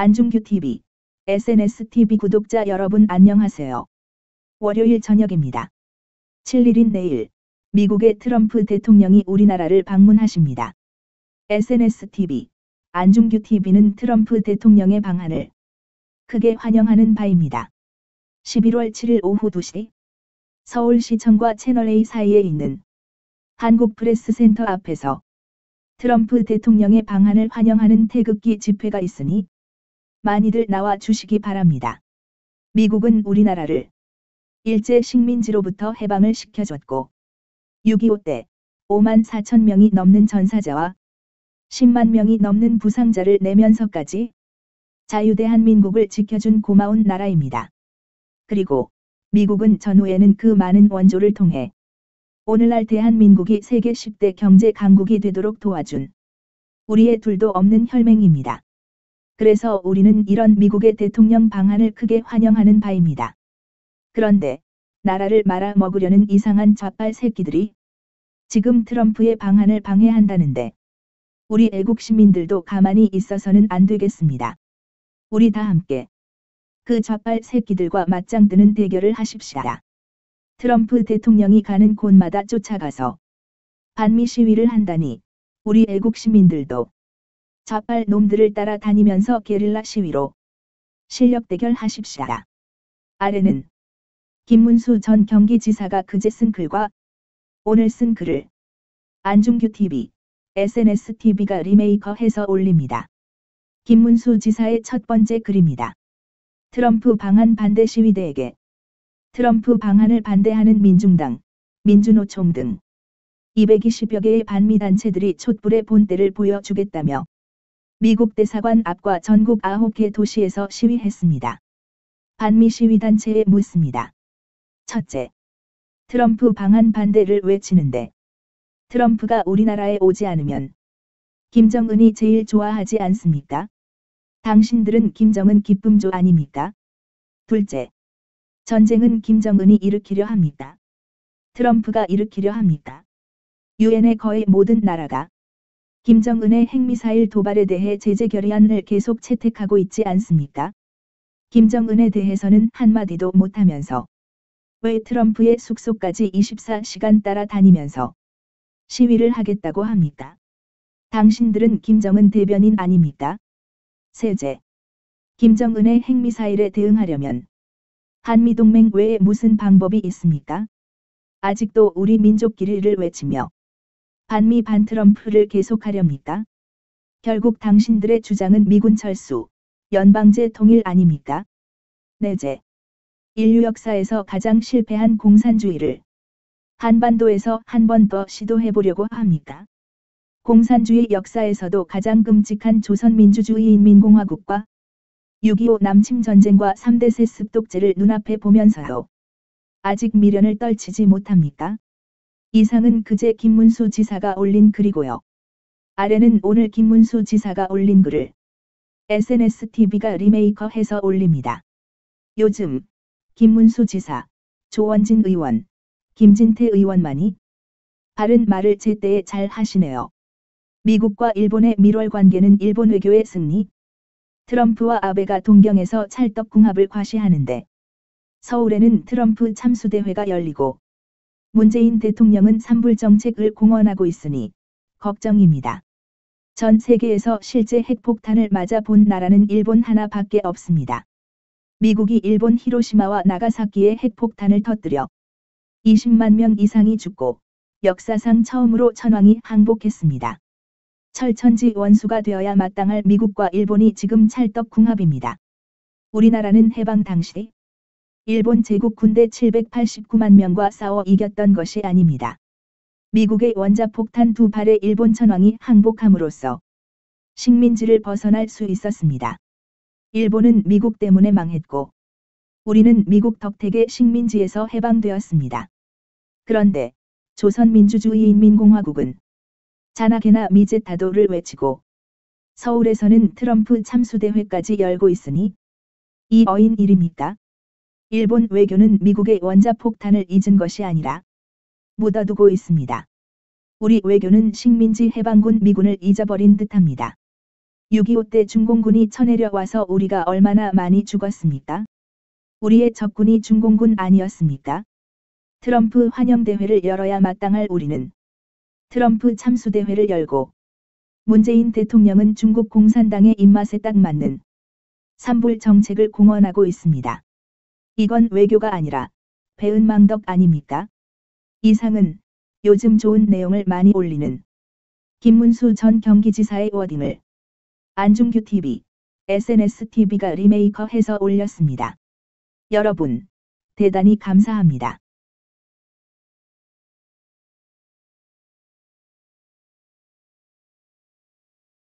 안중규 TV, SNS TV 구독자 여러분 안녕하세요. 월요일 저녁입니다. 7일인 내일, 미국의 트럼프 대통령이 우리나라를 방문하십니다. SNS TV, 안중규 TV는 트럼프 대통령의 방한을 크게 환영하는 바입니다. 11월 7일 오후 2시, 서울시청과 채널A 사이에 있는 한국프레스센터 앞에서 트럼프 대통령의 방한을 환영하는 태극기 집회가 있으니 많이들 나와 주시기 바랍니다. 미국은 우리나라를 일제 식민지로부터 해방을 시켜줬고 6.25 때 5만 4천 명이 넘는 전사자와 10만 명이 넘는 부상자를 내면서까지 자유대한 민국을 지켜준 고마운 나라입니다. 그리고 미국은 전후에는 그 많은 원조를 통해 오늘날 대한민국이 세계 10대 경제 강국이 되도록 도와준 우리의 둘도 없는 혈맹입니다. 그래서 우리는 이런 미국의 대통령 방한을 크게 환영하는 바입니다. 그런데 나라를 말아 먹으려는 이상한 좌빨 새끼들이 지금 트럼프의 방한을 방해한다는데 우리 애국 시민들도 가만히 있어서는 안 되겠습니다. 우리 다 함께 그 좌빨 새끼들과 맞짱 뜨는 대결을 하십시다. 트럼프 대통령이 가는 곳마다 쫓아가서 반미 시위를 한다니 우리 애국 시민들도 좌빨 놈들을 따라 다니면서 게릴라 시위로 실력 대결 하십시오. 아래는 김문수 전 경기지사가 그제 쓴 글과 오늘 쓴 글을 안중규 TV, SNS TV가 리메이커해서 올립니다. 김문수 지사의 첫 번째 글입니다. 트럼프 방한 반대 시위대에게 트럼프 방한을 반대하는 민중당, 민주노총 등 220여 개의 반미단체들이 촛불의 본때를 보여주겠다며 미국 대사관 앞과 전국 9개 도시에서 시위했습니다. 반미 시위단체에 묻습니다. 첫째, 트럼프 방한 반대를 외치는데 트럼프가 우리나라에 오지 않으면 김정은이 제일 좋아하지 않습니까? 당신들은 김정은 기쁨조 아닙니까? 둘째, 전쟁은 김정은이 일으키려 합니까? 트럼프가 일으키려 합니까? 유엔의 거의 모든 나라가 김정은의 핵미사일 도발에 대해 제재 결의안을 계속 채택하고 있지 않습니까? 김정은에 대해서는 한마디도 못하면서 왜 트럼프의 숙소까지 24시간 따라다니면서 시위를 하겠다고 합니까? 당신들은 김정은 대변인 아닙니까? 세제. 김정은의 핵미사일에 대응하려면 한미동맹 외에 무슨 방법이 있습니까? 아직도 우리 민족끼리를 외치며 반미 반트럼프를 계속하렵니까? 결국 당신들의 주장은 미군 철수, 연방제 통일 아닙니까? 내제. 인류 역사에서 가장 실패한 공산주의를 한반도에서 한 번 더 시도해보려고 합니까? 공산주의 역사에서도 가장 끔찍한 조선민주주의인민공화국과 6.25 남침 전쟁과 3대 세습 독재를 눈앞에 보면서요. 아직 미련을 떨치지 못합니까? 이상은 그제 김문수 지사가 올린 글이고요. 아래는 오늘 김문수 지사가 올린 글을 SNS TV가 리메이커해서 올립니다. 요즘 김문수 지사, 조원진 의원, 김진태 의원만이 바른 말을 제때에 잘 하시네요. 미국과 일본의 밀월 관계는 일본 외교의 승리, 트럼프와 아베가 동경에서 찰떡궁합을 과시하는데 서울에는 트럼프 참수대회가 열리고 문재인 대통령은 산불 정책을 공언하고 있으니 걱정입니다. 전 세계에서 실제 핵폭탄을 맞아 본 나라는 일본 하나밖에 없습니다. 미국이 일본 히로시마와 나가사키에 핵폭탄을 터뜨려 20만 명 이상이 죽고 역사상 처음으로 천왕이 항복했습니다. 철천지 원수가 되어야 마땅할 미국과 일본이 지금 찰떡궁합입니다. 우리나라는 해방 당시 일본 제국 군대 789만 명과 싸워 이겼던 것이 아닙니다. 미국의 원자폭탄 두 발에 일본 천왕이 항복함으로써 식민지를 벗어날 수 있었습니다. 일본은 미국 때문에 망했고 우리는 미국 덕택의 식민지에서 해방되었습니다. 그런데 조선민주주의인민공화국은 자나게나 미제타도를 외치고 서울에서는 트럼프 참수대회까지 열고 있으니 이 어인 일입니까? 일본 외교는 미국의 원자폭탄을 잊은 것이 아니라 묻어두고 있습니다. 우리 외교는 식민지 해방군 미군을 잊어버린 듯합니다. 6.25 때 중공군이 쳐내려와서 우리가 얼마나 많이 죽었습니까? 우리의 적군이 중공군 아니었습니까? 트럼프 환영대회를 열어야 마땅할 우리는 트럼프 참수대회를 열고 문재인 대통령은 중국 공산당의 입맛에 딱 맞는 삼불 정책을 공언하고 있습니다. 이건 외교가 아니라 배은망덕 아닙니까? 이상은 요즘 좋은 내용을 많이 올리는 김문수 전 경기지사의 워딩을 안중규 TV, SNS TV가 리메이커해서 올렸습니다. 여러분, 대단히 감사합니다.